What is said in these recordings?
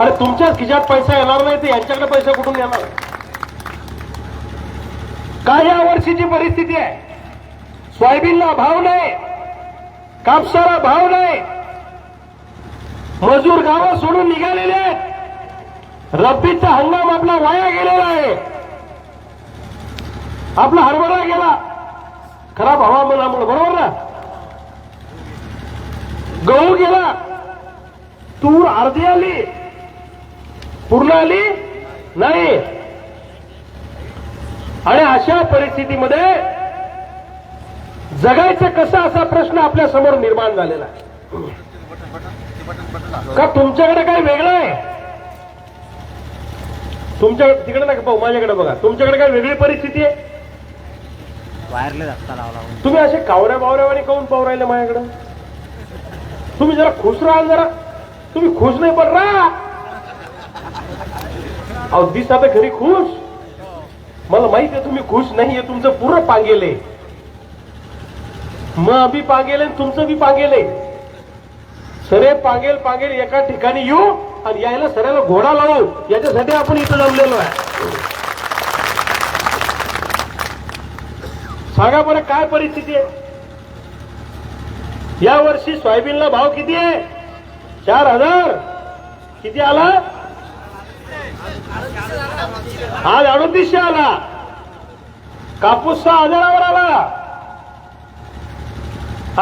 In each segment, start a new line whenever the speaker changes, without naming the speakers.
आणि तुमच्याच खिशात पैसा येणार नाही तर यांच्याकडे पैसा कुठून येणार? काय या वर्षीची परिस्थिती आहे? सोयाबीनला भाव नाही कापसाला भाव नाही. मजूर गावं सोडून निघालेले आहेत. रब्बीचा हंगाम आपला वाया गेलेला आहे. आपला हरभरा गेला. खराब हवामानामुळे बरोबर ना? गहू गेला. तूर अर्धी आली. पूर्ण आली नाही. आणि अशा परिस्थितीमध्ये जगायचं कसं असा प्रश्न आपल्यासमोर निर्माण झालेला आहे. का तुमच्याकडे काय वेगळं आहे? तुमच्याकडे तिकडे नका पाहू माझ्याकडे बघा. तुमच्याकडे काय वेगळी परिस्थिती आहे?
वायरलेस लावला
तुम्ही असे कावऱ्या बावऱ्यावानी काऊन पाहू राहिले माझ्याकडे? तुम्ही जरा खुश राहा जरा. तुम्ही खुश नाही पण राहा. अहो दिसता तर घरी खुश? मला माहिती आहे तुम्ही खुश नाहीये तुमचं पूर्ण पांगेले. मग बी पांगेले तुमचं बी पांगेले. सरे पांगेल पांगेल एका ठिकाणी येऊ आणि यायला सऱ्याला घोडा लावू. याच्यासाठी आपण इथं जमलेलो आहे. सांगा बरं काय परिस्थिती आहे? या वर्षी सोयाबीनला भाव किती आहे? चार हजार? किती आला? आज अडोतीसशे आला. कापूसचा हजारावर आला.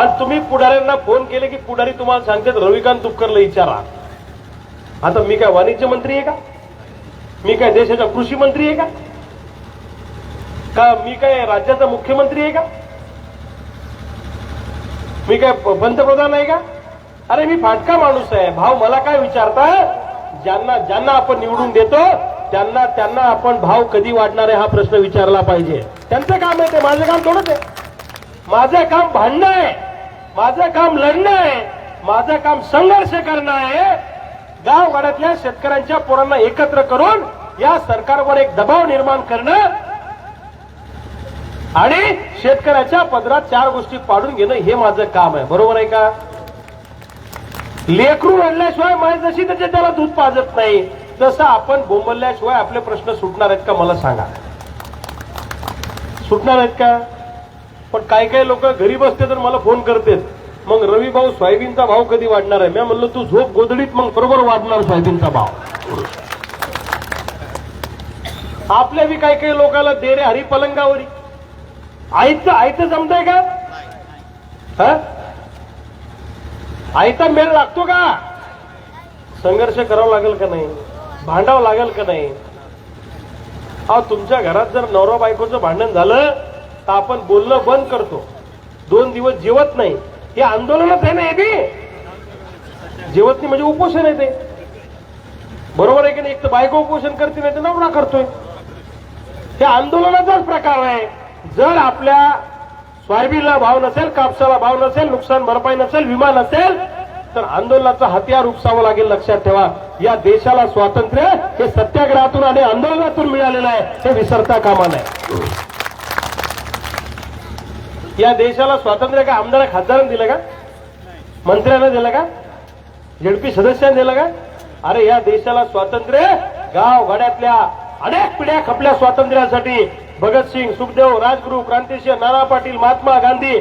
आज तुम्ही पुढाऱ्यांना फोन केले की पुढारी तुम्हाला सांगतात रविकांत तुपकरला विचारा आता मी काय वाणिज्य मंत्री आहे का? मी काय देशाचा कृषी मंत्री आहे का? का मी काय राज्याचा मुख्यमंत्री आहे का? मी काय पंतप्रधान आहे का? अरे मी फाटका माणूस आहे. भाव मला काय विचारता ज्यांना ज्यांना आपण निवडून देतो त्यांना त्यांना आपण भाव कधी वाढणार आहे हा प्रश्न विचारला पाहिजे. त्यांचं काम आहे ते माझं काम थोडंच आहे. माझं काम भांडणं आहे. माझं काम लढणं आहे. माझं काम संघर्ष करणं आहे. गावगाड्यातल्या शेतकऱ्यांच्या पोरांना एकत्र करून या सरकारवर एक दबाव निर्माण करणं आणि शेतकऱ्याच्या पदरात चार गोष्टी पाडून घेणं हे माझं काम आहे. बरोबर आहे का? लेकरू रडल्याशिवाय माय जशी त्याच्या त्याला दूध पाजत नाही तसं आपण बोंबलल्याशिवाय आपले प्रश्न सुटणार आहेत का? मला सांगा. सुटणार आहेत का? पण काही काही लोक घरी बसते तर मला फोन करतात. मग रवी भाऊ सोयाबीनचा भाव कधी वाढणार आहे? मी म्हणलं तू झोप गोदडीत मग बरोबर वाढणार सोयाबीनचा भाव. आपल्या बी काही काही लोकांना दे रे हरी पलंगावरी. आईचं आईचं जमतंय का? हा? आयता मेळ लागतो का? संघर्ष करावा लागेल का नाही? भांडावं लागेल का नाही? अहो तुमच्या घरात जर नवरा बायकोचं भांडण झालं तर आपण बोलणं बंद करतो. दोन दिवस जेवत नाही. हे आंदोलनच आहे ना हे जेवत नाही म्हणजे उपोषण आहे ते. बरोबर आहे की नाही? एक तर बायको उपोषण करते नाही तर नवरा करतोय. हे आंदोलनाचाच प्रकार आहे. जर आपल्या सोयाबीनला भाव नसेल कापसाला भाव नसेल नुकसान भरपाई नसेल विमा नसेल तर आंदोलनाचा हत्यार उपसावं लागेल लक्षात ठेवा. या देशाला स्वातंत्र्य हे सत्याग्रहातून आणि आंदोलनातून मिळालेलं आहे हे विसरता कामा नये. या देशाला स्वातंत्र्य का? आमदार खासदारांनी दिलं का? मंत्र्यांना दिलं का? झेडपी सदस्यांनी दिलं का? अरे या देशाला स्वातंत्र्य गाव गाड्यातल्या अनेक पिढ्या खपल्या स्वातंत्र्यासाठी. भगतसिंग सुखदेव राजगुरू क्रांतिसिंह नाना पाटील महात्मा गांधी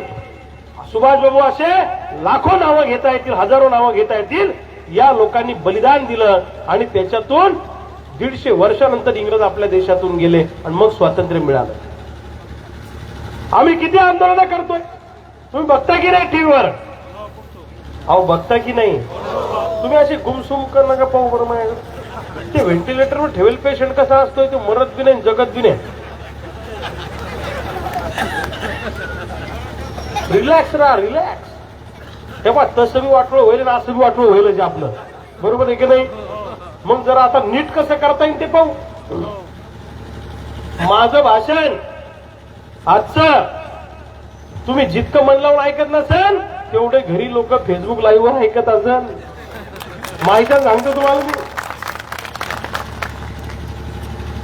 सुभाषबाबू असे लाखो नावं घेता येतील हजारो नावं घेता येतील. या लोकांनी बलिदान दिलं आणि त्याच्यातून दीडशे वर्षानंतर इंग्रज आपल्या देशातून गेले आणि मग स्वातंत्र्य मिळालं. आम्ही किती आंदोलनं करतोय? तुम्ही बघता की नाही टीव्हीवर? अहो बघता की नाही? तुम्ही असे गुमसुम कर नका पाहू बरं ते व्हेंटिलेटरवर ठेवेल पेशंट कसा असतोय ते मरत बी नाही जगत बी नाही. रिलॅक्स राहा रिलॅक्स तेव्हा तसं बी वाटलं होईल आणि असं बी वाटलं होईल जे आपलं. बरोबर आहे की नाही? मग जरा आता नीट कसं करता येईल ते पाहू. माझं भाषण आजचं तुम्ही जितकं मन लावून ऐकत नसेल तेवढे घरी लोक फेसबुक लाईव्ह वर ऐकत असेल माहिती सांगतो तुम्हाला मी.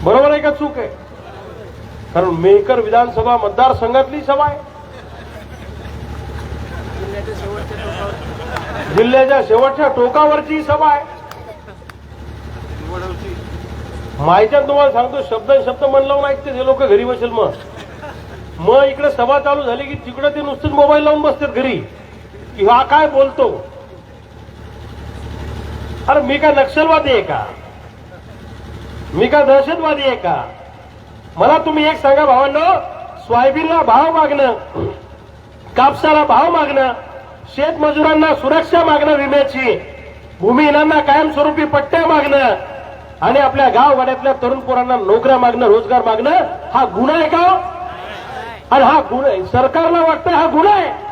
बरोबर आहे का चूक आहे? कारण मेकर विधानसभा मतदारसंघातली सभा आहे. जिल्ह्याच्या शेवटच्या टोकावरची सभा आहे. मायच्या तुम्हाला? सांगतो शब्द शब्द मन लावून ऐकते हे लोक घरी बसेल मग. मग इकडे सभा चालू झाली की तिकडे ते नुसतेच मोबाईल लावून बसतात घरी. की हा काय बोलतो? अरे मी काय नक्षलवादी आहे का? मी काय दहशतवादी आहे का? मला तुम्ही एक सांगा भावांना सोयाबीनला भाव मागणं कापसाला भाव मागणं शेतमजुरांना सुरक्षा मागणं विम्याची. भूमिहीनांना कायमस्वरूपी पट्ट्या मागणं. आणि आपल्या गावगाड्यातल्या तरुण पोरांना नोकऱ्या मागणं रोजगार मागणं हा गुन्हा आहे का हो? आणि हा गुन्हा आहे. सरकारला वाटतं हा गुन्हा आहे.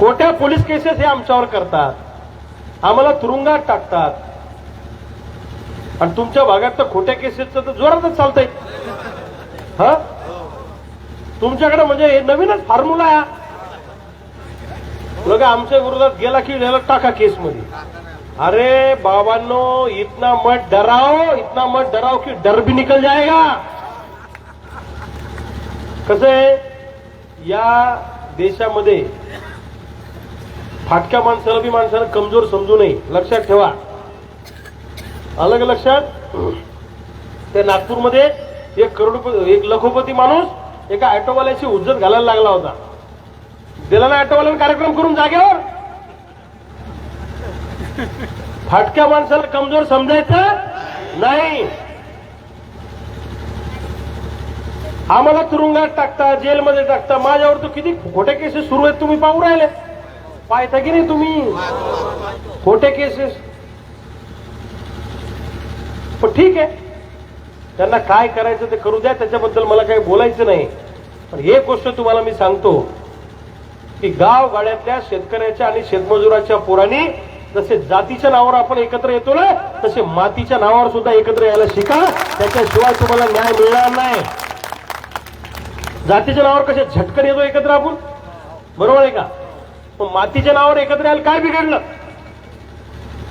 खोट्या पोलीस केसेस हे आमच्यावर करतात. आम्हाला तुरुंगात टाकतात. आणि तुमच्या भागात तर खोट्या केसेसचं तर जोरातच चालतंय. हा? तुमच्याकडे म्हणजे हे नवीनच फॉर्म्युला आहे. हा. आमच्या विरोधात गेला की गेला टाका केस मध्ये अरे बाबांनो इतना मत डराओ इतना मत डराओ की डर भी निकल जाएगा. कसं आहे? या देशामध्ये फाटक्या माणसाला बी माणसाला कमजोर समजू नये. लक्षात ठेवा. अलग लक्षात? त्या नागपूरमध्ये एक करोडपती एक लखोपती माणूस एका ऑटोवाल्याची उज्जत घालायला लागला होता. दिला ना ऑटोवाल्यानं कार्यक्रम करून जागेवर? फाटक्या माणसाला कमजोर समजायचं नाही. आम्हाला तुरुंगात टाकता जेलमध्ये टाकता. माझ्यावर तो किती खोटे केसेस सुरू आहेत तुम्ही पाहू राहिले. पाहता की नाही तुम्ही? खोटे केसेस. पण ठीक आहे. त्यांना काय करायचं ते करू द्या. त्याच्याबद्दल मला काही बोलायचं नाही. पण एक गोष्ट तुम्हाला मी सांगतो. की गाव गाड्यातल्या शेतकऱ्याच्या आणि शेतमजुराच्या पोरांनी जसे जातीच्या नावावर आपण एकत्र येतो ना तसे मातीच्या नावावर सुद्धा एकत्र यायला शिका. त्याच्याशिवाय तुम्हाला न्याय मिळणार नाही. जातीच्या नावावर कसे झटकन येतो एकत्र आपण? बरोबर आहे का? मातीच्या नावावर एकत्र यायला काय बिघडलं?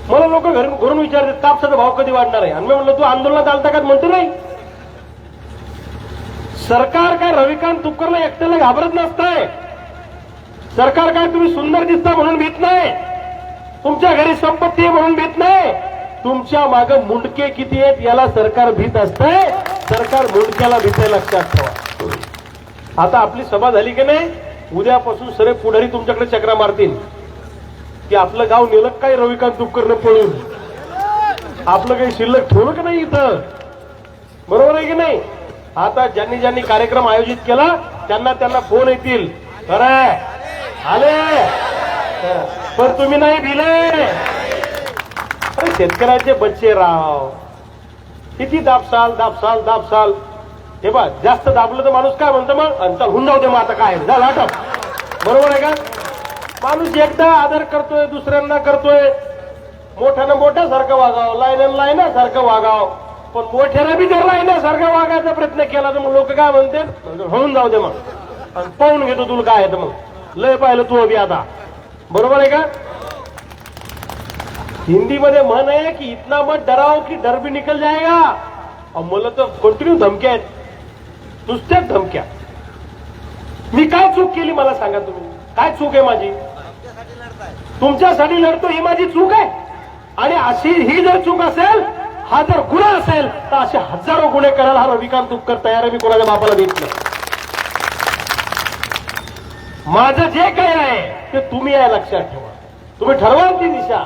मला लोक घरून घरून विचारतात कापसाचा भाव कधी वाढणार आहे? आणि मी म्हणलं तू आंदोलनात आलता का? म्हणतो नाही. सरकार काय रविकांत तुपकरला एकट्याला घाबरत नसताय. सरकार काय तुम्ही सुंदर दिसता म्हणून भीत नाही? तुमच्या घरी संपत्ती आहे म्हणून भीत नाही? तुमच्या माग मुंडके किती आहेत याला सरकार भीत असतंय? सरकार मुंडक्याला भीते लक्षात ठेवा. आता आपली सभा झाली की नाही? उद्यापासून सरे पुढारी तुमच्याकडे चक्रा मारतील. की आपलं गाव नेलं काय रविकांत दुपकरनं पळून आपलं काही शिल्लक ठेवलं का नाही इथं? बरोबर आहे की नाही? आता ज्यांनी ज्यांनी कार्यक्रम आयोजित केला त्यांना त्यांना फोन येतील. खरंय आले. पण तुम्ही नाही भिले अरे शेतकऱ्याचे बच्चे राव. किती दाबसाल दाबसाल दाबसाल. हे बा जास्त दाबलं तर माणूस काय म्हणतो मग? अंतर हुंडाव जाऊ दे मग आता काय? झालं आटप बरोबर आहे का? माणूस एकदा आदर करतोय दुसऱ्यांना करतोय. मोठ्यानं मोठ्यासारखं वागावं लायनं लायनासारखं वागावं. पण मोठ्यानं बी जर लायनासारखं वागायचा प्रयत्न केला तर मग लोक काय म्हणते होऊन जाऊ दे मग. आणि पाहून घेतो तुला काय आहे तर मग. लय पाहिलं तू अभि आता. बरोबर आहे का? हिंदीमध्ये म्हण आहे की इतना मत डराव की डर भी निकल जाएगा. मला तर कंटिन्यू धमक्या आहेत. नुसत्याच धमक्या. मी काय चूक केली मला सांगा तुम्ही. काय चूक आहे माझी? तुमच्यासाठी लढतो ही माझी चूक आहे. आणि अशी ही जर चूक असेल हा जर गुन्हा असेल तर असे हजारो गुन्हे करायला हा रविकांत तुपकर तयार आहे. मी कोणाच्या बापाला देत नाही माझं जे काही आहे ते तुम्ही आहे लक्षात ठेवा. तुम्ही ठरवाल ती दिशा.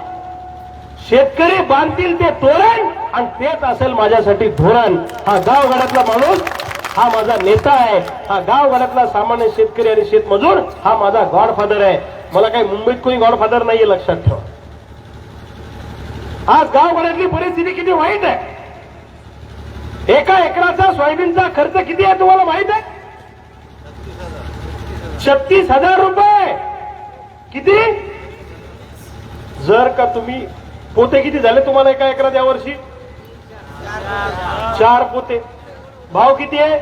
शेतकरी बांधतील ते तोरण आणि तेच असेल माझ्यासाठी धोरण. हा गावघरातला माणूस हा माझा नेता आहे. हा गावघरातला सामान्य शेतकरी आणि शेतमजूर हा माझा गॉडफादर आहे. मला काही मुंबईत कोणी गॉडफादर नाहीये लक्षात ठेवा. आज गावघरातली परिस्थिती किती वाईट आहे. एका एकराचा सोयाबीनचा खर्च किती आहे तुम्हाला माहीत आहे? छत्तीस हजार रुपये! किती? जर का तुम्ही पोते किती झाले तुम्हाला एका एकरात यावर्षी चार पोते. भाव किती आहे?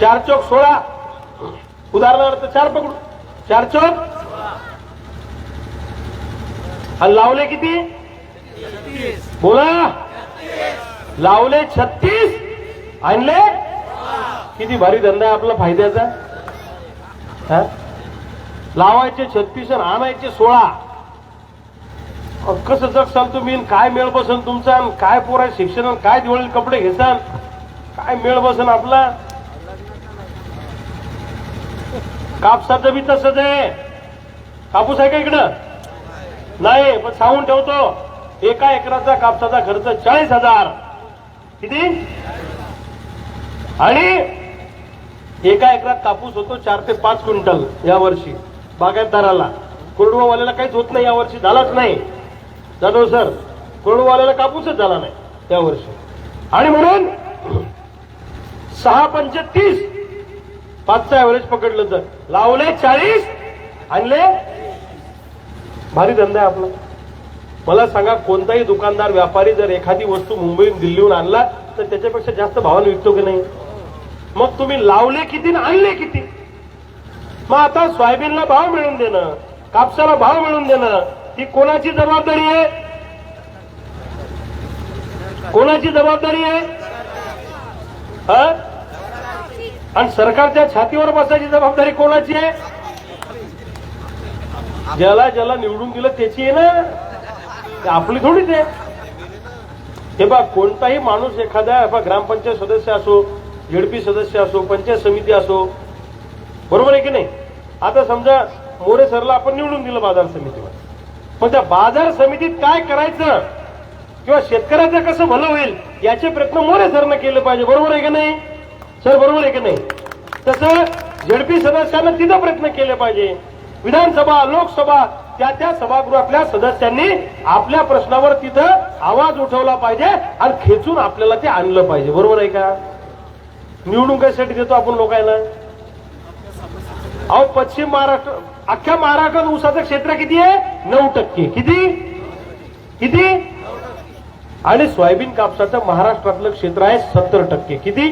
चार चौक सोळा. उदाहरणार्थ चार पकडू. चार चौक? आणि लावले किती? बोला. लावले छत्तीस. आणले? किती भारी धंदा आहे आपला फायद्याचा. लावायचे छत्तीस आणि आणायचे सोळा. कसं जगसाल तुम्ही मी? काय मेळ बसन तुमचा? आणि काय पोरा शिक्षण? काय दिवाळी कपडे घेसान? काय मेळ बसन आपला? कापसाचं बी तसंच आहे. कापूस आहे का इकडं? नाही पण सांगून ठेवतो. एका एकराचा कापसाचा खर्च चाळीस हजार. किती? आणि एका एकरात कापूस होतो चार ते पाच क्विंटल या वर्षी बागायतदाराला कोरडवाल्याला काहीच होत नाही या वर्षी झालाच नाही. जाधव सर कोरडवाल्याला कापूसच झाला नाही त्या वर्षी आणि म्हणून सहा पंच तीस. पाचचा ऍव्हरेज पकडलं तर. लावले चाळीस. आणले. भारी धंदा आहे आपला. मला सांगा कोणताही दुकानदार व्यापारी जर एखादी वस्तू मुंबईहून दिल्लीहून आणला तर त्याच्यापेक्षा जास्त भावाने विकतो की नाही? मग तुम्ही लावले किती आणि आणले किती? मग आता सोयाबीनला भाव मिळून देणं कापसाला भाव मिळून देणं ही कोणाची जबाबदारी आहे? कोणाची जबाबदारी आहे? आणि सरकारच्या छातीवर बसायची जबाबदारी कोणाची आहे? ज्याला ज्याला निवडून दिलं त्याची आहे ना? आपली थोडीच आहे. हे बा कोणताही माणूस एखाद्या ग्रामपंचायत सदस्य असो झेडपी सदस्य असो पंचायत समिती असो बरोबर आहे की नाही? आता समजा मोरे सरला आपण निवडून दिलं बाजार समितीवर. पण त्या बाजार समितीत काय करायचं? किंवा शेतकऱ्याचं कसं भलं होईल? याचे प्रयत्न मोरे सरनं केले पाहिजे. बरोबर आहे की नाही? सर बरोबर आहे की नाही? तसं झेडपी सदस्यांना तिथं प्रयत्न केले पाहिजे. विधानसभा लोकसभा त्या त्या सभागृहातल्या सदस्यांनी आपल्या प्रश्नावर तिथं आवाज उठवला पाहिजे आणि खेचून आपल्याला ते आणलं पाहिजे. बरोबर आहे का? निवडून कशासाठी देतो आपण लोकांना. अहो पश्चिम महाराष्ट्र अख्ख्या महाराष्ट्रात ऊसाचं क्षेत्र किती आहे? नऊ टक्के. किती? किती? आणि सोयाबीन कापसाचं महाराष्ट्रातलं क्षेत्र आहे सत्तर टक्के. किती?